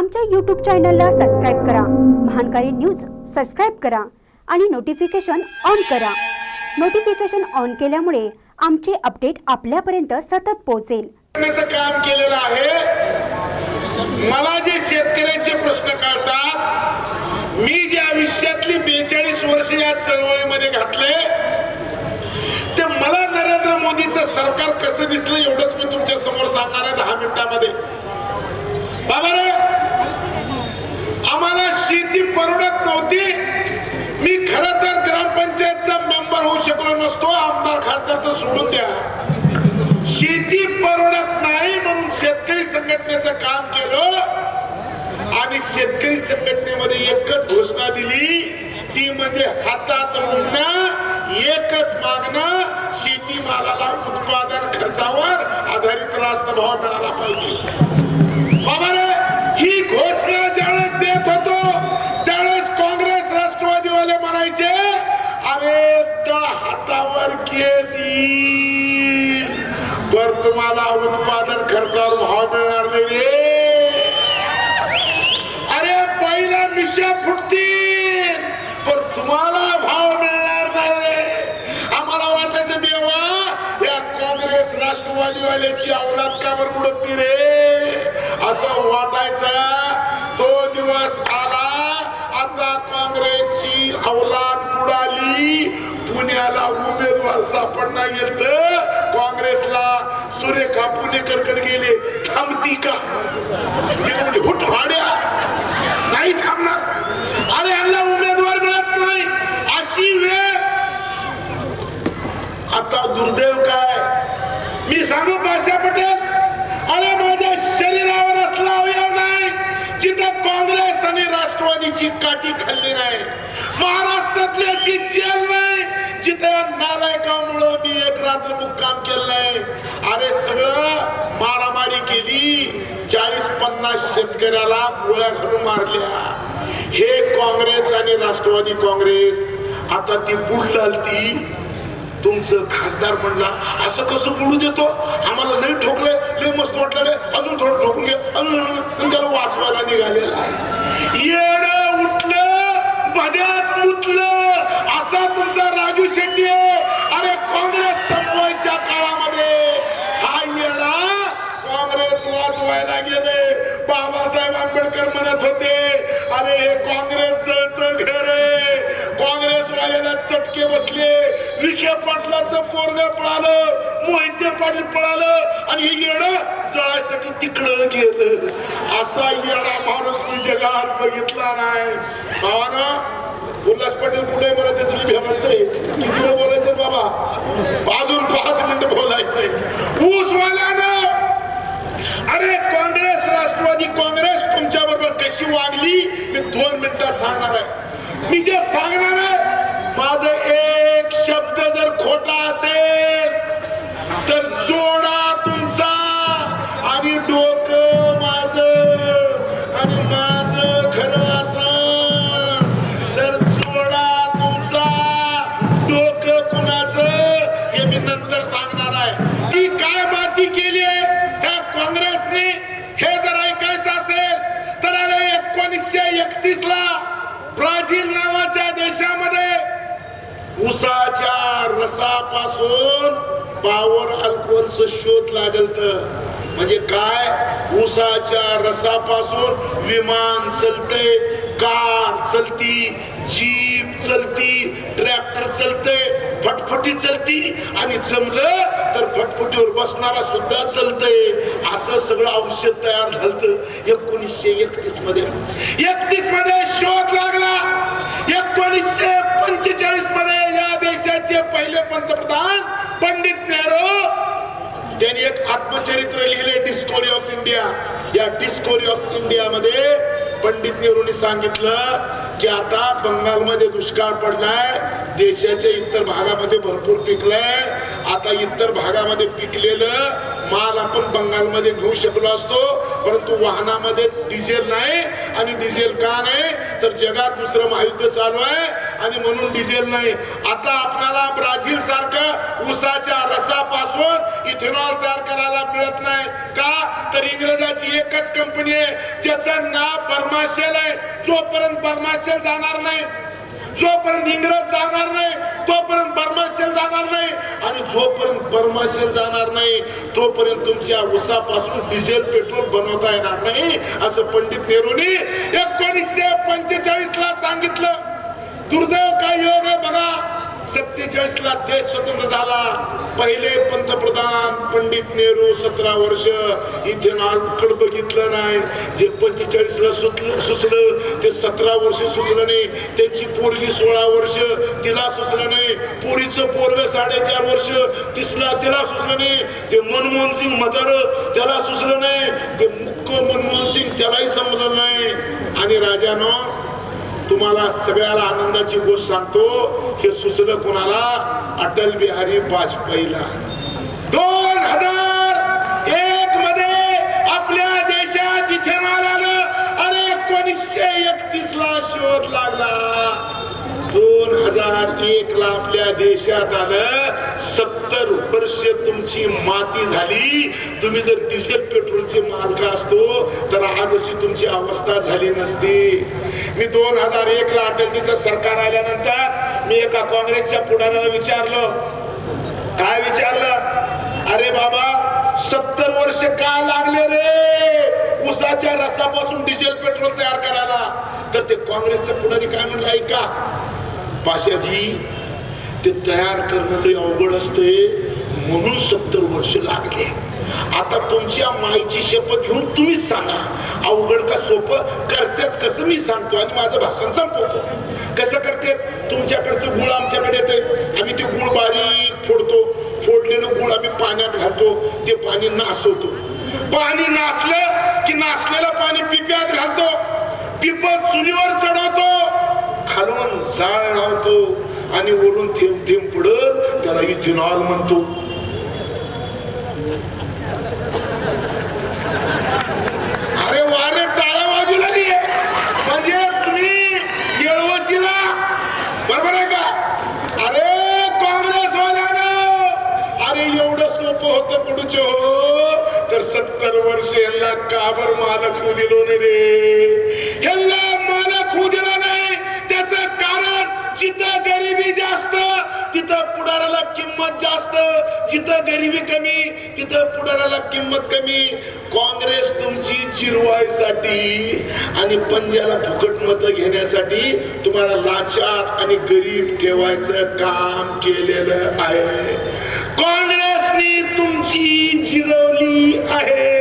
आमच्या यूट्यूब चॅनलला सबस्क्राईब करा. महानकारी न्यूज सबस्क्राईब करा आणि नोटिफिकेशन ऑन करा. नोटिफिकेशन ऑन केल्यामुळे आमचे अपडेट आपल्यापर्यंत सतत पोहोचेल. काम केलेलं आहे. मला जे शेतकऱ्याचे प्रश्न काढतात मी जे आयुष्यातली बेचाळीस वर्ष या चळवळीमध्ये घातले ते मला नरेंद्र मोदीचं सरकार कसं दिसलं एवढंच मी तुमच्यासमोर सांगणार आहे दहा मिनिटामध्ये. बाबा रे आम्हाला शेती परवडत नव्हती. मी खर तर ग्रामपंचायतचा मेंबर होऊ शकलो नसतो. आमदार खासदार तर सोडून द्या. शेती परवडत नाही म्हणून शेतकरी संघटनेचं काम केलं आणि शेतकरी संघटनेमध्ये एकच घोषणा दिली. ती म्हणजे हातात रुग्ण एकच मागणं शेती मालाला उत्पादन खर्चावर आधारित रास्त भाव मिळाला पाहिजे. बाबा ही घोषणा येईल पर तुम्हाला उत्पादन खर्चावर भाव मिळणार नाही रे. अरे पहिला मिशा फुटतील. पण तुम्हाला भाव मिळणार नाही रे. आम्हाला वाटायचं देवा या काँग्रेस राष्ट्रवादीवाल्याची अवलाद का बरं बुडत रे? असं वाटायचा. तो दिवस आला आता काँग्रेसची अवलाद बुडाली पुण्याला उमेदवार सापडणार गेल काँग्रेसला सुरेखा पुणेकरकडे गेले. थांबती का? ते म्हणले, हुट वाड्या. नाही थांबणार. अरे यांना उमेदवार मिळत नाही. अशी वेळ. आता दुर्दैव काय? मी सांगू पाशा पटेल अरे माझ्या शरीरावर असला अवयव नाही जिथं काँग्रेस आणि राष्ट्रवादीची काठी खाल्ली नाही महाराष्ट्रातली अशी जेल नाही जिथं नालायकामुळं मी एक रात्र मुक्काम केलाय. अरे सगळं मारामारी केली. चाळीस पन्नास शेतकऱ्याला गोळ्या घालून मारल्या. हे काँग्रेस आणि राष्ट्रवादी काँग्रेस आता ती बुड ती तुमचं खासदार म्हणला असं कसं बुडू देतो? आम्हाला लई ठोकलंय लई मस्त वाटलं रे. अजून थोडं ठोकून घे. अजून त्याला वाचवायला निघालेला आहे. येड उठलं भद्यात मुतलं. असा तुमचा राजू शेट्टी आहे. अरे काँग्रेस संपवायच्या काळामध्ये हा येणा काँग्रेस वाचवायला गेले. बाबासाहेब आंबेडकर म्हणत होते अरे हे काँग्रेस जळत घर. आहे काँग्रेस वाल्याला चटके बसले. विखे पाटलाचं पोरग पळालं मोहिते पाटील पळालं आणि हे येड जळायसाठी तिकडं गेलं. असा येडा माणूस मी जगात बघितला नाही. भावानं उल्हास पाटील कुठे मला त्याची भ्या किती वेळ बोलायचं बाबा? अजून पाच मिनिट बोलायचंय. ऊसवाल्यानं! अरे काँग्रेस राष्ट्रवादी काँग्रेस तुमच्या बरोबर कशी वागली? मी दोन मिनिटात सांगणार आहे. मी जे सांगणार आहे माझ एक शब्द जर खोटा असेल तर जोडा पावर अल्कोहोलचा शोध लागल तर. म्हणजे काय? उसाच्या रसापासून विमान चलते कार चलती जीप चलती ट्रॅक्टर चलते फटफटी चलती आणि जमलं तर फटफटीवर बसणारा सुद्धा चलते असं सगळं औषध तयार झालं एकोणीसशे एकतीसमध्ये एकतीसमध्ये शोध लागला. एकोणीसशे पहिले पंतप्रधान पंडित नेहरू त्यांनी एक आत्मचरित्र लिहिले डिस्कोरी ऑफ इंडिया या डिस्कोरी ऑफ इंडिया मध्ये पंडित नेहरूंनी सांगितलं की आता बंगालमध्ये दुष्काळ पडलाय देशाच्या इतर भागामध्ये भरपूर पिकलाय. आता इतर भागामध्ये पिकलेलं माल आपण बंगालमध्ये घेऊ शकलो असतो परंतु वाहनामध्ये डिझेल नाही आणि डिझेल का नाही? तर जगात दुसरं महायुद्ध चालू आहे. आणि म्हणून डिझेल नाही. आता आपल्याला ब्राझील सारखं उसाच्या रसापासून इथेनॉल तयार करायला मिळत नाही. का? तर इंग्रजाची एकच कंपनी आहे ज्याचं नाव बर्माशेल आहे. जोपर्यंत बर्माशेल जाणार नाही जोपर्यंत इंग्रज जाणार नाही तोपर्यंत बर्माशेल जाणार नाही. आणि जोपर्यंत बर्माशेल जाणार नाही तोपर्यंत तुमच्या उसापासून डिझेल पेट्रोल बनवता येणार नाही असं पंडित नेहरूनी एकोणीसशे पंचेचाळीस ला सांगितलं. दुर्दैव काय योग आहे बघा. सत्तेचाळीस ला देश स्वतंत्र झाला. पहिले पंतप्रधान पंडित नेहरू सतरा वर्ष इथेनॉल कड बघितलं नाही. जे पंचेचाळीस ला सुचलं सुचलं ते सतरा वर्ष सुचलं नाही. त्यांची पोरगी सोळा वर्ष तिला सुचलं नाही. पोरीचं पोरग साडेचार वर्ष तिसला तिला सुचलं नाही. ते मनमोहन सिंग मदर त्याला सुचलं नाही. ते मुख्य मनमोहन सिंग त्यालाही समजलं नाही. आणि राजानं तुम्हाला सगळ्याला आनंदाची गोष्ट सांगतो हे सुचलं कोणाला? अटल बिहारी वाजपेयीला. दोन हजार एक मध्ये आपल्या देशात इथे आलं अरे एकोणीसशे एकतीस ला शोध लागला. दोन हजार एक ला आपल्या देशात आलं. सत्तर वर्ष तुमची माती झाली. तुम्ही जर डिझेल पेट्रोलचे मालक असतो तर आज अशी तुमची अवस्था झाली नसती. मी दोन हजार एक ला अटलजीचं सरकार आल्यानंतर मी एका काँग्रेसच्या पुढाऱ्याला विचारलं. काय विचारलं? अरे बाबा सत्तर वर्ष का लागले रे? उसाच्या रसापासून डिझेल पेट्रोल तयार करायला. तर ते काँग्रेसचं पुढारी काय म्हणलं? ऐका पाशाजी ते तयार करणं लय अवघड असते म्हणून सत्तर वर्ष लागले. आता तुमच्या माईची शपथ घेऊन तुम्हीच सांगा अवघड का सोपं? करतात कसं मी सांगतो आणि माझं भाषण संपवतो. कसं करतात तुमच्याकडचं गुळ आमच्याकडे येते आम्ही ते गुळ बारीक फोडतो. फोडलेलं गुळ आम्ही पाण्यात घालतो. ते पाणी नासवतो पाणी नासलं की नासलेलं पाणी पिप्यात घालतो. पिप चुलीवर चढवतो. खालून जाळ लावतो आणि वरून थेंब थेंब पडत त्याला इथेनॉल म्हणतो. अरे वारे टाळ्या बाजूला नाहीये. म्हणजे तुम्ही येळवशीला. बरोबर आहे का? अरे काँग्रेस वाल्यानं अरे एवढं सोपं होतं पुढचे हो. तर सत्तर वर्ष यांना काबर मालक होऊ दिलो नाही रे? यांना मालक होऊ दिला जिथं गरिबी जास्त तिथं पुढाऱ्याला किंमत जास्त. जिथं गरिबी कमी तिथं पुढाऱ्याला किंमत कमी. काँग्रेस तुमची चिरवायसाठी आणि पंजाला फुकट मत घेण्यासाठी तुम्हाला लाचार आणि गरीब ठेवायचं काम केलेलं आहे. काँग्रेसनी तुमची जिरवली आहे.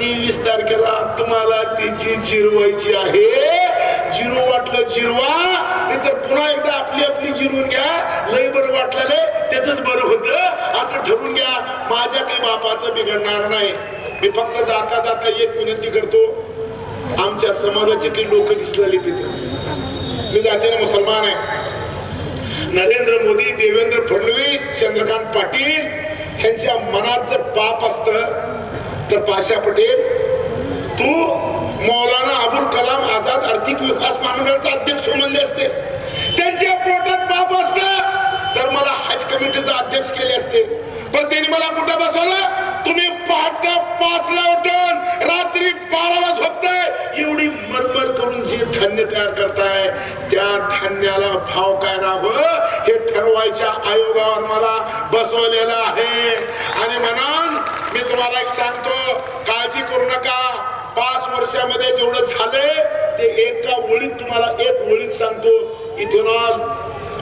तेवीस तारखेला तुम्हाला तिची जिरवायची आहे. जिरू वाटलं जिरवा नाहीतर पुन्हा एकदा आपली आपली जिरवून घ्या. लय बरं वाटलेलं त्याच बरं होतं. असं ठरवून घ्या माझ्या काही बापाचं बिघडणार नाही. मी फक्त जाता जाता एक विनंती करतो आमच्या समाजाचे काही लोक दिसलेले तिथे. मी जातीने मुसलमान आहे. नरेंद्र मोदी देवेंद्र फडणवीस चंद्रकांत पाटील यांच्या मनात जर पाप असत. तर पाशा पटेल तू मौलाना अबुल कलाम आझाद आर्थिक विकास महामंडळाचा अध्यक्ष म्हणले असते. त्यांच्या पोटात बाप असत तर मला हज कमिटीचा अध्यक्ष केले असते. पण त्यांनी मला कुठं बसवलं? तुम्ही पहाटे पाचला उठून रात्री बाराला झोपताय. एवढी मरमर करून जे धान्य तयार करताय त्या धान्याला भाव काय राहावं? हे ठरवायच्या आयोगावर मला बसवलेलं आहे. आणि म्हणून मी तुम्हाला एक सांगतो काळजी करू नका. पाच वर्षामध्ये जेवढं झालंय ते एका ओळीत तुम्हाला एक ओळीत सांगतो. इथेनॉल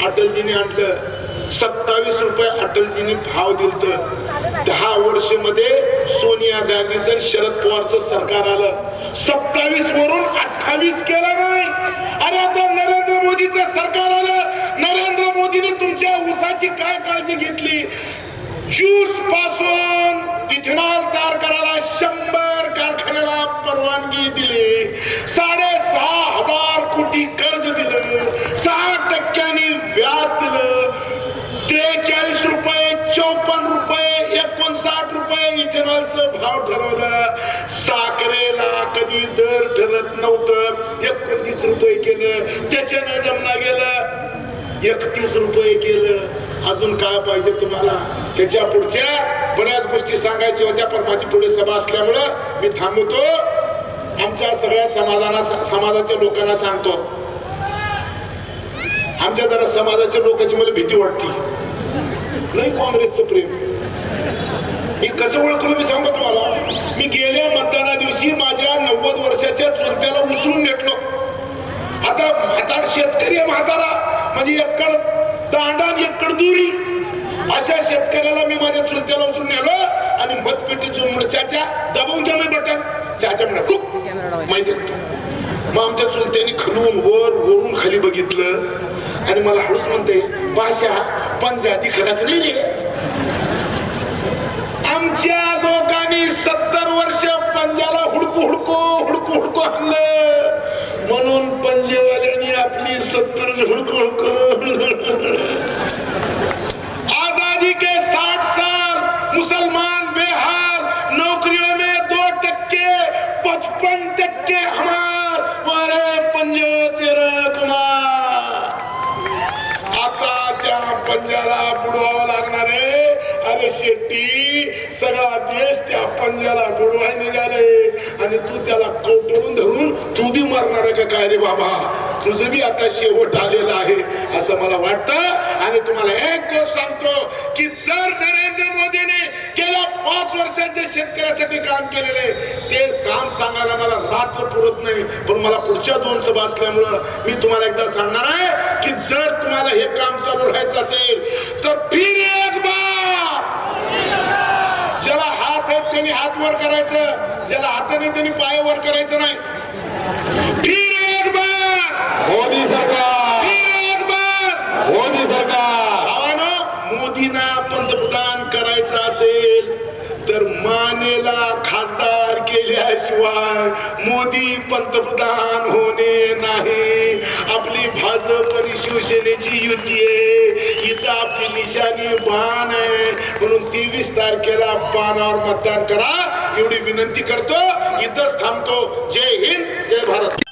अटलजीने आणलं. सत्तावीस रुपये अटलजीने भाव दिलत. दहा वर्षमध्ये सोनिया गांधीचं शरद पवारचं सरकार आलं. सत्तावीस वरून अठ्ठावीस केलं नाही. अरे आता नरेंद्र मोदीचं सरकार आलं. नरेंद्र मोदीने तुमच्या ऊसाची काय काळजी घेतली? ज्यूसपासून इथेनॉल तयार करायला शंभर कारखान्याला परवानगी दिली. साडेसहा हजार कोटी कर्ज दिलं. सहा टक्क्यांनी व्याज दिलं. त्रेचाळीस रुपये चौपन्न रुपये एकोणसाठ रुपये भाव ठरवलं. साखरेला कधी दर ठरत नव्हतं. एकोणतीस रुपये केलं. त्याच्यानं जमना गेलं. एकतीस रुपये केलं अजून काय पाहिजे तुम्हाला? त्याच्या पुढच्या बऱ्याच गोष्टी सांगायच्या होत्या पण माझी पुढे सभा असल्यामुळं मी थांबवतो आमच्या सगळ्या समाजाना समाजाच्या लोकांना सांगतो. आमच्या जरा समाजाच्या लोकांची मला भीती वाटते. नाही काँग्रेसचं प्रेम. मी कसं ओळखलं मी सांगतो तुम्हाला? मी गेल्या मतदाना दिवशी माझ्या नव्वद वर्षाच्या चुलत्याला उचलून घेतलो आता म्हातार शेतकरी आहे म्हातारा. म्हणजे एकड दांडा एकड दुरी. अशा शेतकऱ्याला मी माझ्या चुलत्याला उचलून नेलो आणि मतपेटी म्हणलं चाचा दबवून घ्या मी बटन. चाचा म्हणा माहिती मग आमच्या चुलत्याने खलून वर वरून खाली बघितलं आणि मला हळूच म्हणते भाषा पंजाबी खराच नाही रे. आमच्या लोकांनी सत्तर वर्ष पंजाला हुडकू हुडकू हुडकू हुडकू आणलं. म्हणून पंजेवाले आपली सत्तर आजादी के साठ साल मुसलमान बेहाल नौकरियों में दो टक्के पचपन टक्के हमार मारे पंजो कुमार आता त्या पंजाला बुडवावं लागणार आहे. अरे शेट्टी सगळा देश त्या पंजाला बुडवाय निघाले. आणि तू त्याला कवटळून धरून मरणार का काय रे बाबा? तुझं बी आता शेवट आलेला आहे असं मला वाटतं. आणि तुम्हाला एक गोष्ट सांगतो की जर नरेंद्र मोदीने गेल्या पाच वर्षाच्या शेतकऱ्यासाठी काम केलेले ते काम सांगायला मला रात्र पुरत नाही. पण मला पुढच्या दोन सभा असल्यामुळं मी तुम्हाला एकदा सांगणार आहे की जर तुम्हाला हे काम चालू राहायचं असेल तर फिर एक बार! ज्याला हात आहेत त्यांनी हात वर करायचं. ज्याला हात नाही त्यांनी पाय वर करायचं नाही. मोदी सरकार! सरकार! मोदींना पंतप्रधान करायचं असेल तर मानेला खासदार केल्याशिवाय मोदी पंतप्रधान होणे नाही. आपली भाजप आणि शिवसेनेची युती आहे. इथं आपली निशाणी बाण आहे. म्हणून तेवीस तारखेला बाणावर मतदान करा. एवढी विनंती करतो. इथंच थांबतो. जय हिंद जय भारत.